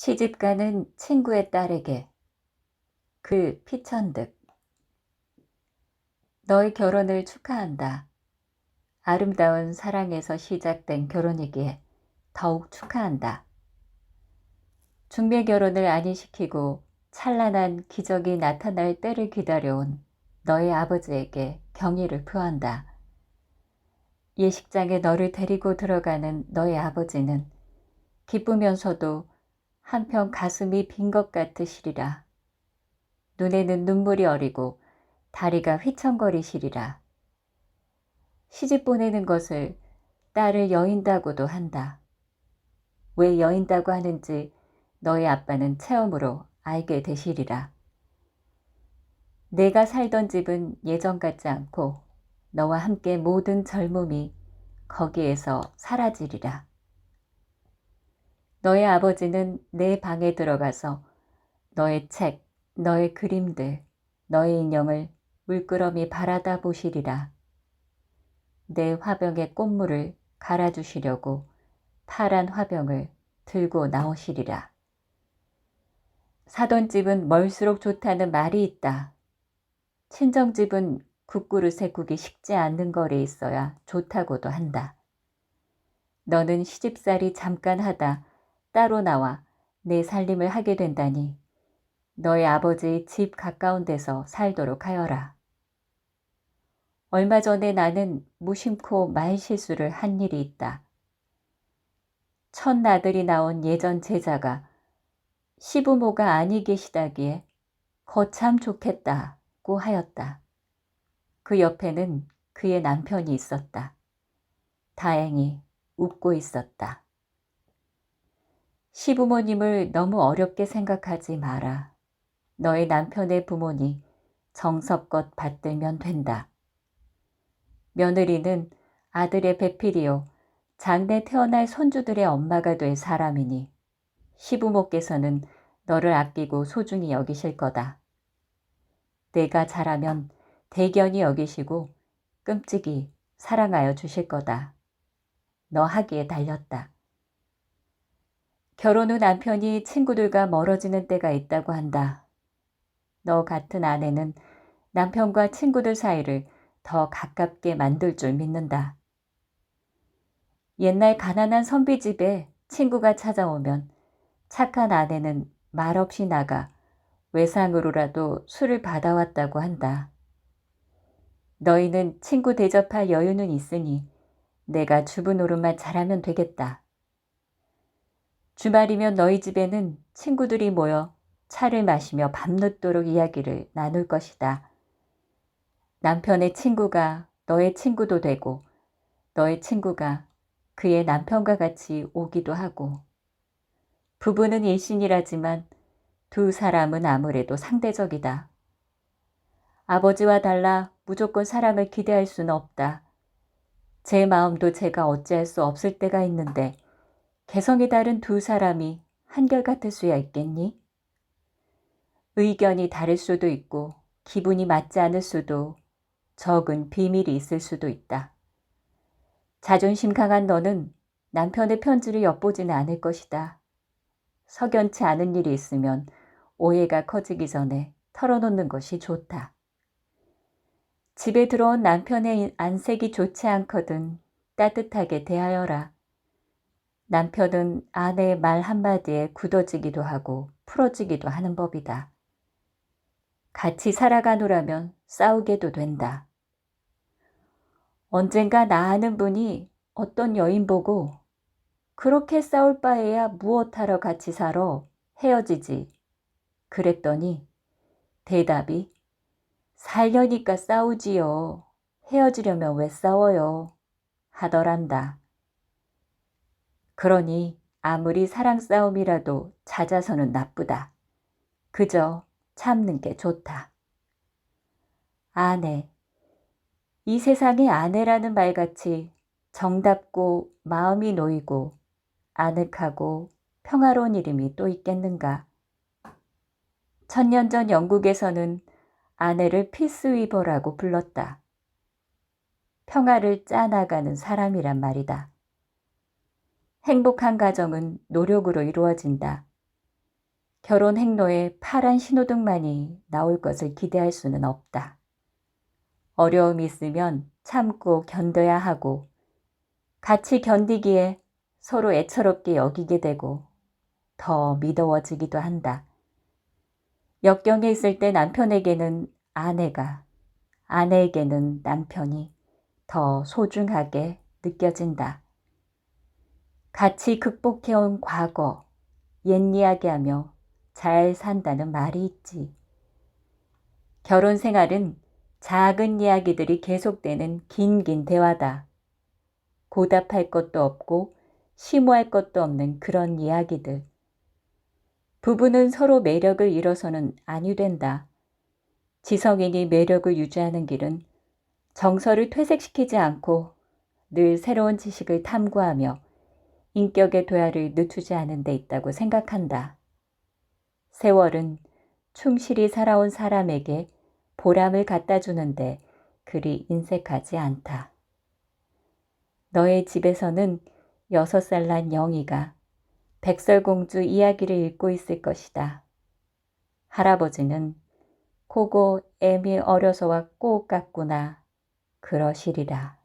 시집가는 친구의 딸에게 그 피천득 너의 결혼을 축하한다. 아름다운 사랑에서 시작된 결혼이기에 더욱 축하한다. 중매 결혼을 안이시키고 찬란한 기적이 나타날 때를 기다려온 너의 아버지에게 경의를 표한다. 예식장에 너를 데리고 들어가는 너의 아버지는 기쁘면서도 한편 가슴이 빈 것 같으시리라. 눈에는 눈물이 어리고 다리가 휘청거리시리라. 시집 보내는 것을 딸을 여인다고도 한다. 왜 여인다고 하는지 너의 아빠는 체험으로 알게 되시리라. 내가 살던 집은 예전 같지 않고 너와 함께 모든 젊음이 거기에서 사라지리라. 너의 아버지는 내 방에 들어가서 너의 책, 너의 그림들, 너의 인형을 물끄러미 바라다 보시리라. 내 화병에 꽃물을 갈아주시려고 파란 화병을 들고 나오시리라. 사돈 집은 멀수록 좋다는 말이 있다. 친정집은 국그릇에 국이 식지 않는 거리에 있어야 좋다고도 한다. 너는 시집살이 잠깐 하다 따로 나와 내 살림을 하게 된다니 너의 아버지 집 가까운 데서 살도록 하여라. 얼마 전에 나는 무심코 말 실수를 한 일이 있다. 첫 나들이 나온 예전 제자가 시부모가 아니 계시다기에 거참 좋겠다고 하였다. 그 옆에는 그의 남편이 있었다. 다행히 웃고 있었다. 시부모님을 너무 어렵게 생각하지 마라. 너의 남편의 부모니 정석껏 받들면 된다. 며느리는 아들의 배필이요. 장래 태어날 손주들의 엄마가 될 사람이니 시부모께서는 너를 아끼고 소중히 여기실 거다. 내가 잘하면 대견히 여기시고 끔찍이 사랑하여 주실 거다. 너 하기에 달렸다. 결혼 후 남편이 친구들과 멀어지는 때가 있다고 한다. 너 같은 아내는 남편과 친구들 사이를 더 가깝게 만들 줄 믿는다. 옛날 가난한 선비 집에 친구가 찾아오면 착한 아내는 말없이 나가 외상으로라도 술을 받아왔다고 한다. 너희는 친구 대접할 여유는 있으니 내가 주부 노릇만 잘하면 되겠다. 주말이면 너희 집에는 친구들이 모여 차를 마시며 밤늦도록 이야기를 나눌 것이다. 남편의 친구가 너의 친구도 되고 너의 친구가 그의 남편과 같이 오기도 하고 부부는 일신이라지만 두 사람은 아무래도 상대적이다. 아버지와 달라 무조건 사랑을 기대할 수는 없다. 제 마음도 제가 어찌할 수 없을 때가 있는데 개성이 다른 두 사람이 한결같을 수야 있겠니? 의견이 다를 수도 있고 기분이 맞지 않을 수도 적은 비밀이 있을 수도 있다. 자존심 강한 너는 남편의 편지를 엿보지는 않을 것이다. 석연치 않은 일이 있으면 오해가 커지기 전에 털어놓는 것이 좋다. 집에 들어온 남편의 안색이 좋지 않거든 따뜻하게 대하여라. 남편은 아내의 말 한마디에 굳어지기도 하고 풀어지기도 하는 법이다. 같이 살아가노라면 싸우게도 된다. 언젠가 나 아는 분이 어떤 여인 보고 그렇게 싸울 바에야 무엇하러 같이 살아 헤어지지. 그랬더니 대답이 살려니까 싸우지요. 헤어지려면 왜 싸워요. 하더란다. 그러니 아무리 사랑 싸움이라도 잦아서는 나쁘다. 그저 참는 게 좋다. 아내. 이 세상에 아내라는 말같이 정답고 마음이 놓이고 아늑하고 평화로운 이름이 또 있겠는가. 천년 전 영국에서는 아내를 피스위버라고 불렀다. 평화를 짜나가는 사람이란 말이다. 행복한 가정은 노력으로 이루어진다. 결혼 행로에 파란 신호등만이 나올 것을 기대할 수는 없다. 어려움이 있으면 참고 견뎌야 하고 같이 견디기에 서로 애처롭게 여기게 되고 더 미더워지기도 한다. 역경에 있을 때 남편에게는 아내가, 아내에게는 남편이 더 소중하게 느껴진다. 같이 극복해온 과거, 옛 이야기하며 잘 산다는 말이 있지. 결혼 생활은 작은 이야기들이 계속되는 긴긴 대화다. 고답할 것도 없고 심오할 것도 없는 그런 이야기들. 부부는 서로 매력을 잃어서는 아니 된다. 지성인이 매력을 유지하는 길은 정서를 퇴색시키지 않고 늘 새로운 지식을 탐구하며 인격의 도야를 늦추지 않은 데 있다고 생각한다. 세월은 충실히 살아온 사람에게 보람을 갖다 주는데 그리 인색하지 않다. 너의 집에서는 여섯 살 난 영희가 백설공주 이야기를 읽고 있을 것이다. 할아버지는 코고 애미 어려서와 꼭 같구나 그러시리라.